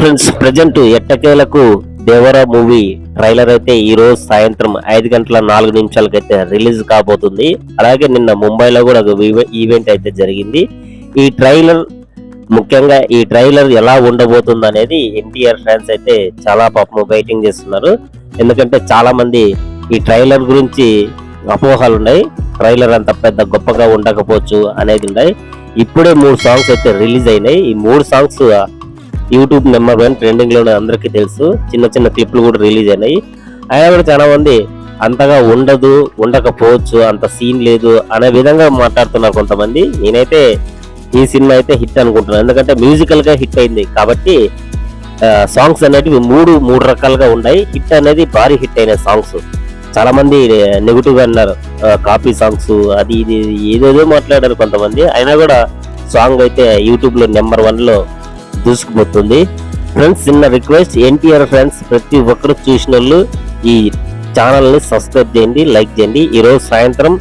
Friends present ఎట్టకేలకు Devara movie trailer అయితే ఈ రోజు సాయంత్రం ఐదు గంటల నాలుగు నిమిషాలకైతే రిలీజ్ కాబోతుంది. అలాగే నిన్న ముంబైలో కూడా ఒక ఈవెంట్ అయితే జరిగింది. ఈ ట్రైలర్ ముఖ్యంగా ఈ ట్రైలర్ ఎలా ఉండబోతుంది అనేది ఎన్టీఆర్ ఫ్యాన్స్ అయితే చాలా పాపం వెయిటింగ్ చేస్తున్నారు. ఎందుకంటే చాలా మంది ఈ ట్రైలర్ గురించి అపోహలు ఉన్నాయి. ట్రైలర్ అంత పెద్ద గొప్పగా ఉండకపోవచ్చు అనేది ఉన్నాయి. ఇప్పుడే మూడు సాంగ్స్ అయితే రిలీజ్ అయినాయి. ఈ మూడు సాంగ్స్ యూట్యూబ్ నెంబర్ వన్ ట్రెండింగ్లోనే అందరికీ తెలుసు. చిన్న చిన్న క్లిప్లు కూడా రిలీజ్ అయినాయి. అయినా కూడా చాలా మంది అంతగా ఉండదు ఉండకపోవచ్చు అంత సీన్ లేదు అనే విధంగా మాట్లాడుతున్నారు కొంతమంది. నేనైతే ఈ సినిమా అయితే హిట్ అనుకుంటున్నాను. ఎందుకంటే మ్యూజికల్గా హిట్ అయింది కాబట్టి సాంగ్స్ అనేటివి మూడు మూడు రకాలుగా ఉన్నాయి. హిట్ అనేది భారీ హిట్ అయిన సాంగ్స్. చాలా మంది నెగిటివ్ అన్నారు. కాపీ సాంగ్స్ అది ఇది ఏదేదో మాట్లాడారు కొంతమంది. అయినా కూడా సాంగ్ అయితే యూట్యూబ్లో నెంబర్ వన్లో దూసుకుపోతుంది ఫ్రెండ్స్ చిన్న రిక్వెస్ట్ ఎన్టీఆర్ ఫ్రెండ్స్ ప్రతి ఒక్కరు చూసిన వాళ్ళు ఈ ఛానల్ని సబ్స్క్రైబ్ చేయండి లైక్ చేయండి. ఈరోజు సాయంత్రం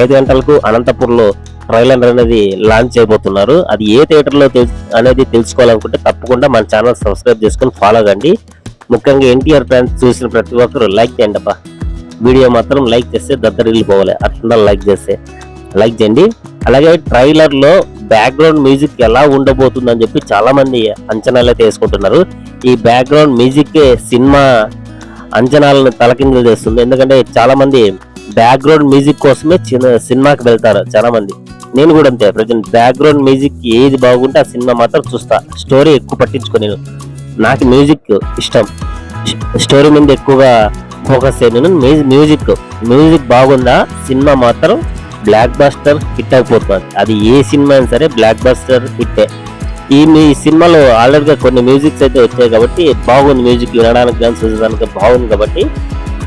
ఐదు గంటలకు అనంతపూర్లో ట్రైలర్ అనేది లాంచ్ చేయబోతున్నారు. అది ఏ థియేటర్లో అనేది తెలుసుకోవాలనుకుంటే తప్పకుండా మన ఛానల్ సబ్స్క్రైబ్ చేసుకొని ఫాలో కండి. ముఖ్యంగా ఎన్టీఆర్ ఫ్రెండ్స్ చూసిన ప్రతి ఒక్కరు లైక్ చేయండి అబ్బా. వీడియో మాత్రం లైక్ చేస్తే దద్దరిల్లిపోవాలి. అట్లా లైక్ చేస్తే. లైక్ చేయండి. అలాగే ట్రైలర్లో బ్యాక్గ్రౌండ్ మ్యూజిక్ ఎలా ఉండబోతుందని చెప్పి చాలా మంది అంచనాలు అయితే వేసుకుంటున్నారు ఈ బ్యాక్గ్రౌండ్ మ్యూజిక్ సినిమా అంచనాలను తలకిందులు చేస్తుంది. ఎందుకంటే చాలా మంది బ్యాక్గ్రౌండ్ మ్యూజిక్ కోసమే చిన్న సినిమాకి వెళ్తారు చాలా మంది నేను కూడా అంతే ప్రజెంట్ బ్యాక్గ్రౌండ్ మ్యూజిక్ ఏది బాగుంటే ఆ సినిమా మాత్రం చూస్తా. స్టోరీ ఎక్కువ పట్టించుకో నేను. నాకు మ్యూజిక్ ఇష్టం. స్టోరీ మీద ఎక్కువగా ఫోకస్ చేయను మ్యూజిక్ మ్యూజిక్ బాగుందా సినిమా మాత్రం బ్లాక్ బస్టర్ హిట్ అయిపోతుంది. అది ఏ సినిమా అయినా సరే బ్లాక్ బస్టర్ హిట్టే ఈ మీ సినిమాలో ఆల్రెడీగా కొన్ని మ్యూజిక్స్ అయితే వచ్చాయి కాబట్టి బాగుంది మ్యూజిక్ వినడానికి కానీ చూడడానికి బాగుంది కాబట్టి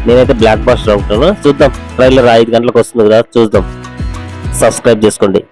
నేనైతే బ్లాక్ బస్టర్ అనుకుంటున్నాను చూద్దాం. ట్రైలర్ ఐదు గంటలకు వస్తుంది కదా చూద్దాం. సబ్స్క్రైబ్ చేసుకోండి.